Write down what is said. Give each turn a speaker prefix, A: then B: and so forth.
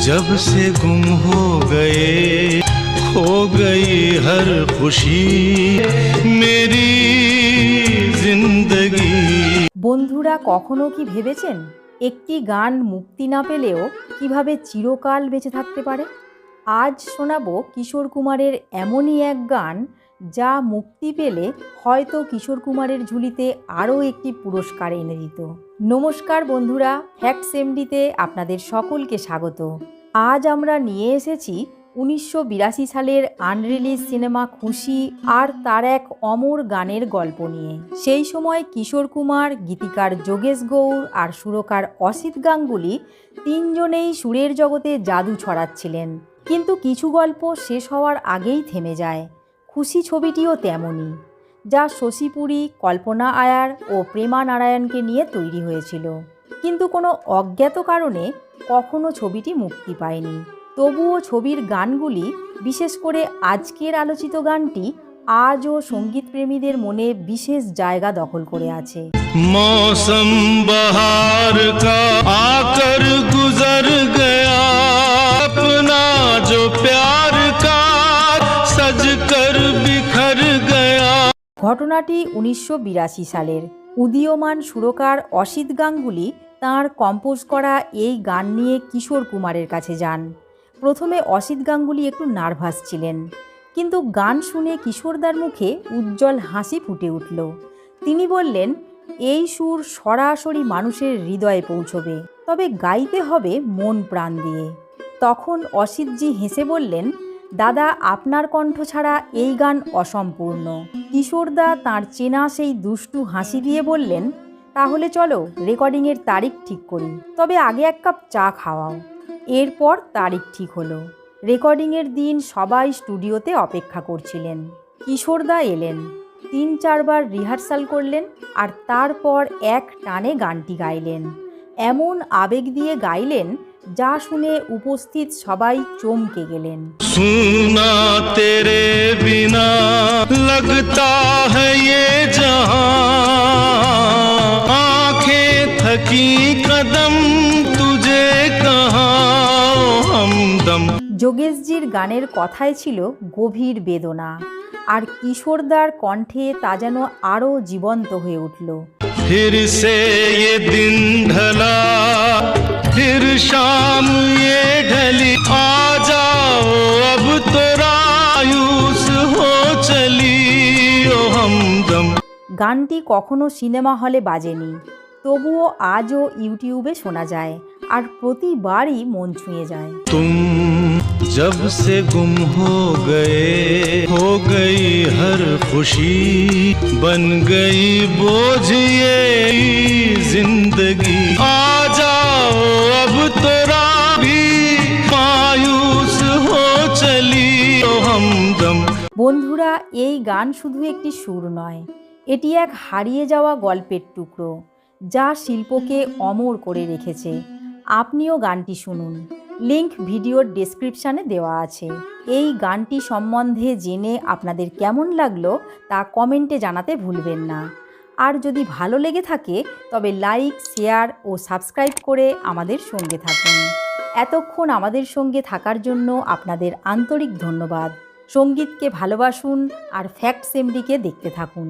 A: जब से गुम हो गए खो गई हर खुशी मेरी जिंदगी
B: বন্ধুরা কখনো কি ভেবেছেন একটি গান মুক্তি না পেলেও কিভাবে চিরকাল বেঁচে থাকতে পারে আজ শোনাবো কিশোর কুমারের এমনই এক গান যা মুক্তি পেলে হয়তো কিশোর কুমারের ঝুলিতে আরও একটি পুরস্কার এনে দিত। নমস্কার বন্ধুরা ফ্যাক্টস এমডিতে আপনাদের সকলকে স্বাগত। আজ আমরা নিয়ে এসেছি উনিশশো বিরাশি সালের আনরিলিজ সিনেমা খুশি আর তার এক অমর গানের গল্প নিয়ে। সেই সময় কিশোর কুমার, গীতিকার যোগেশ গৌর আর সুরকার অসিত গাঙ্গুলি তিনজনেই সুরের জগতে জাদু ছড়াচ্ছিলেন। কিন্তু কিছু গল্প শেষ হওয়ার আগেই থেমে যায়। খুশি ছবিটিও তেমনই, যা শশীপুরি কল্পনা আয়ার ও প্রেমা নারায়ণকে নিয়ে তৈরি হয়েছিল। কিন্তু কোনো অজ্ঞাত কারণে কখনো ছবিটি মুক্তি পায়নি। তবুও ছবির গানগুলি, বিশেষ করে আজকের আলোচিত গানটি আজও সঙ্গীতপ্রেমীদের মনে বিশেষ জায়গা দখল করে আছে।
A: মৌসম বহার কা আকর
B: ঘটনাটি উনিশশো বিরাশি সালের। উদীয়মান সুরকার অসিত গাঙ্গুলি তাঁর কম্পোজ করা এই গান নিয়ে কিশোর কুমারের কাছে যান। প্রথমে অসিত গাঙ্গুলি একটু নার্ভাস ছিলেন, কিন্তু গান শুনে কিশোরদার মুখে উজ্জ্বল হাসি ফুটে উঠল। তিনি বললেন, এই সুর সরাসরি মানুষের হৃদয়ে পৌঁছবে, তবে গাইতে হবে মন প্রাণ দিয়ে। তখন অসিতজি হেসে বললেন, দাদা, আপনার কণ্ঠ ছাড়া এই গান অসম্পূর্ণ। কিশোরদা তার চেনা সেই দুষ্টু হাসি দিয়ে বললেন, তাহলে চলো রেকর্ডিংয়ের তারিখ ঠিক করি, তবে আগে এক কাপ চা খাওয়াও। এরপর তারিখ ঠিক হলো। রেকর্ডিংয়ের দিন সবাই স্টুডিওতে অপেক্ষা করছিলেন। কিশোরদা এলেন। তিন চারবার রিহার্সাল করলেন আর তারপর এক টানে গানটি গাইলেন। এমন আবেগ দিয়ে গাইলেন যা শুনে উপস্থিত সবাই চমকে গেলেন।
A: সুনা তেরে বিনা লগতা হে আখে থাকি কদম তুজে হমদম
B: যোগেশজির গানের কথায় ছিল গভীর বেদনা। আর কিশোরদার কণ্ঠে তা যেন আরও জীবন্ত হয়ে উঠল।
A: ফির দিন ঢলা शाम ये ढली आ जाओ अब तो रायूस हो चली ओ हमदम
B: গানটি কখনো সিনেমা হলে বাজেনি তবুও আজও ইউটিউবে শোনা যায় আর প্রতিবারই মন ছুঁয়ে যায়
A: तुम जब से गुम हो गए हो गई हर खुशी बन गई बोझ ये जिंदगी आ जाओ अब तो भी मायूस हो चली ओ हमदम
B: বন্ধুরা এই গান শুধু একটি সুর নয় এটি এক হারিয়ে যাওয়া গল্পের টুকরো যা শিল্পকে অমর করে রেখেছে আপনিও গানটি শুনুন লিংক ভিডিওর ডেসক্রিপশানে দেওয়া আছে এই গানটি সম্বন্ধে জেনে আপনাদের কেমন লাগলো তা কমেন্টে জানাতে ভুলবেন না আর যদি ভালো লেগে থাকে, তবে লাইক, শেয়ার ও সাবস্ক্রাইব করে আমাদের সঙ্গে থাকুন। এতক্ষণ আমাদের সঙ্গে থাকার জন্য আপনাদের আন্তরিক ধন্যবাদ। সঙ্গীতকে ভালোবাসুন আর ফ্যাক্ট এমডিকে দেখতে থাকুন।